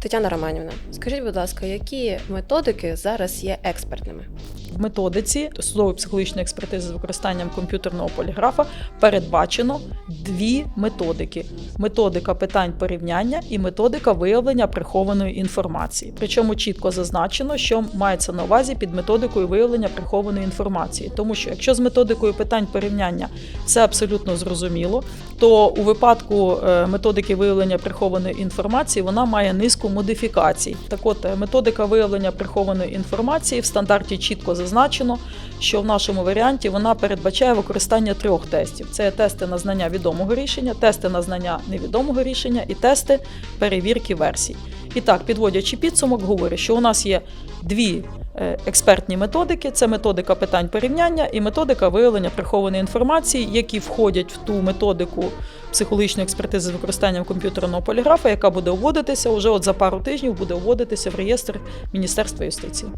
Тетяна Романівна, скажіть, будь ласка, які методики зараз є експертними? В методиці судової психологічної експертизи з використанням комп'ютерного поліграфа передбачено дві методики: методика питань порівняння і методика виявлення прихованої інформації. Причому чітко зазначено, що мається на увазі під методикою виявлення прихованої інформації. Тому що якщо з методикою питань порівняння все абсолютно зрозуміло, то у випадку е, методики виявлення прихованої інформації вона має низку модифікацій. Так от е, методика виявлення прихованої інформації в стандарті чітко зазначено, що в нашому варіанті вона передбачає використання трьох тестів: це тести на знання відомого рішення, тести на знання невідомого рішення і тести перевірки версій. І так, підводячи підсумок, говорю, що у нас є дві е, експертні методики: це методика питань порівняння і методика виявлення прихованої інформації, які входять в ту методику психологічної експертизи з використанням комп'ютерного поліграфа, яка буде вводитися уже от за пару тижнів, буде вводитися в реєстр Міністерства юстиції.